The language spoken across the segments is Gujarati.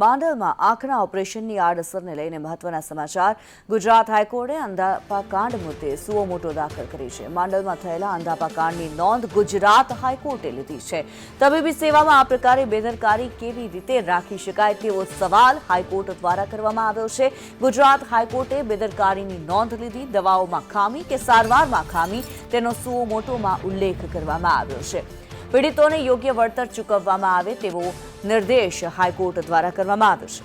માંડલમાં આંખના ઓપરેશનની આડઅસરને લઈને મહત્વના સમાચાર. ગુજરાત હાઈકોર્ટે અંધાપા કાંડ મુદ્દે સુઓ મોટો દાખલ કરી છે. માંડલમાં થયેલા અંધાપા કાંડની નોંધ ગુજરાત હાઈકોર્ટે લીધી છે. તબીબી સેવામાં આ પ્રકારે બેદરકારી કેવી રીતે રાખી શકાય તેવો સવાલ હાઈકોર્ટ દ્વારા કરવામાં આવ્યો છે. ગુજરાત હાઈકોર્ટે બેદરકારીની નોંધ લીધી. દવાઓમાં ખામી કે સારવારમાં ખામી તેનો સુઓ મોટોમાં ઉલ્લેખ કરવામાં આવ્યો છે. પીડિતોને યોગ્ય વળતર ચૂકવવામાં આવે તેવો નિર્દેશ હાઈકોર્ટ દ્વારા કરવામાં આવ્યો છે.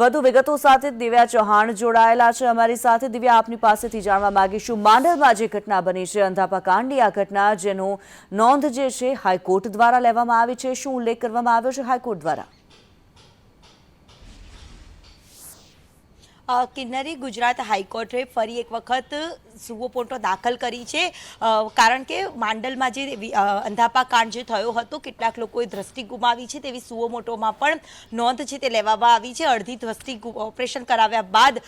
વધુ વિગતો સાથે દિવ્યા ચૌહાણ જોડાયેલા છે. અમારી સાથે દિવ્યા આપની પાસેથી જાણવા માંગીશું. માંડલમાં જે ઘટના બની છે અંધાપા આ ઘટના જેનો નોંધ જે છે, હાઈકોર્ટ દ્વારા લેવામાં આવી છે. શું ઉલ્લેખ કરવામાં આવ્યો છે હાઈકોર્ટ દ્વારા? કિન્નરી ગુજરાત હાઈકોર્ટે ફરી એક વખત સુવોપોટો દાખલ કરી છે. કારણ કે માંડલમાં જે અંધાપા કાંડ જે થયો હતો, કેટલાક લોકોએ દ્રષ્ટિ ગુમાવી છે, તેવી સુવોમોટોમાં પણ નોંધ છે તે લેવામાં આવી છે. અડધી દ્રષ્ટિ ઓપરેશન કરાવ્યા બાદ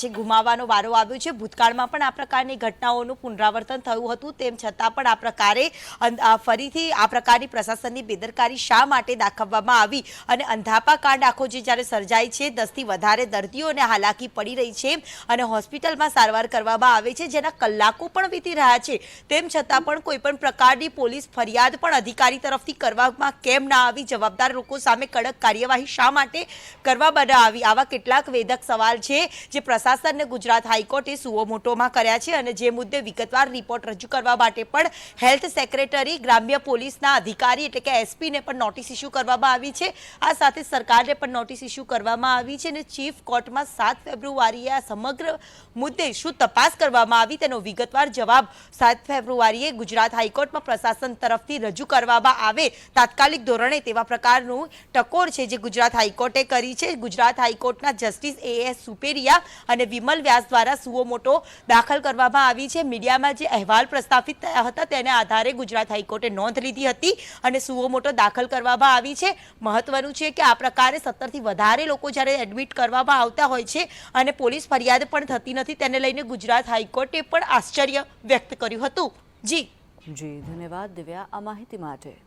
જે ગુમાવવાનો વારો આવ્યો છે, ભૂતકાળમાં પણ આ પ્રકારની ઘટનાઓનું પુનરાવર્તન થયું હતું. તેમ છતાં પણ આ પ્રકારે ફરીથી આ પ્રકારની પ્રશાસનની બેદરકારી શા માટે દાખવવામાં આવી? અને અંધાપા કાંડ આખો જે જ્યારે સર્જાય છે, દસથી વધારે દર્દીઓને હાલાકી પડી રહી છે અને હોસ્પિટલમાં સારવાર કરવામાં આવે છે જેના કલાકો પણ વીતી રહ્યા છે. તેમ છતાં પણ કોઈ પણ પ્રકારની પોલીસ ફરિયાદ પણ અધિકારી તરફથી કરવામાં કેમ ના આવી? જવાબદાર લોકો સામે કડક કાર્યવાહી શા માટે કરવામાં ન આવી? આવા કેટલાક વેધક સવાલ છે, જે પ્રશાસનને ગુજરાત હાઈકોર્ટે સુઓ મોટોમાં કર્યા છે અને જે મુદ્દે વિગતવાર રિપોર્ટ રજૂ કરવા માટે પણ હેલ્થ સેક્રેટરી, ગ્રામ્ય પોલીસના અધિકારી એટલે કે એસપીને પણ નોટિસ ઇસ્યુ કરવામાં આવી છે. આ સાથે સરકારને પણ નોટિસ ઇસ્યુ કરવામાં આવી છે અને ચીફ કોર્ટમાં સાત ફેબ્રુઆરીએ આ સમગ્ર મુદ્દે શું તપાસ કરવામાં આવી તેનો વિગતવાર જવાબ સાત ફેબ્રુઆરીએ ગુજરાત હાઈકોર્ટમાં પ્રશાસન તરફથી રજૂ કરવામાં આવે તાત્કાલિક ધોરણે તેવા પ્રકારનું ટકોર છે જે ગુજરાત હાઈકોર્ટે કરી છે. ગુજરાત હાઈકોર્ટના જસ્ટિસ એ એસ સુપેરિયા અને વિમલ વ્યાસ દ્વારા સુઓ દાખલ કરવામાં આવી છે. મીડિયામાં જે અહેવાલ પ્રસ્થાપિત થયા હતા તેના આધારે ગુજરાત હાઈકોર્ટે નોંધ લીધી હતી અને સુઓ દાખલ કરવામાં આવી છે. મહત્વનું છે કે આ પ્રકારે સત્તરથી વધારે લોકો જ્યારે એડમિટ કરવામાં આવતા હોય છે અને પોલીસ ફરિયાદ પણ થતી નથી, તેને લઈને ગુજરાત હાઈકોર્ટે પણ આશ્ચર્ય વ્યક્ત કર્યું હતું. જી. જી ધન્યવાદ દિવ્યા આ માહિતી માટે.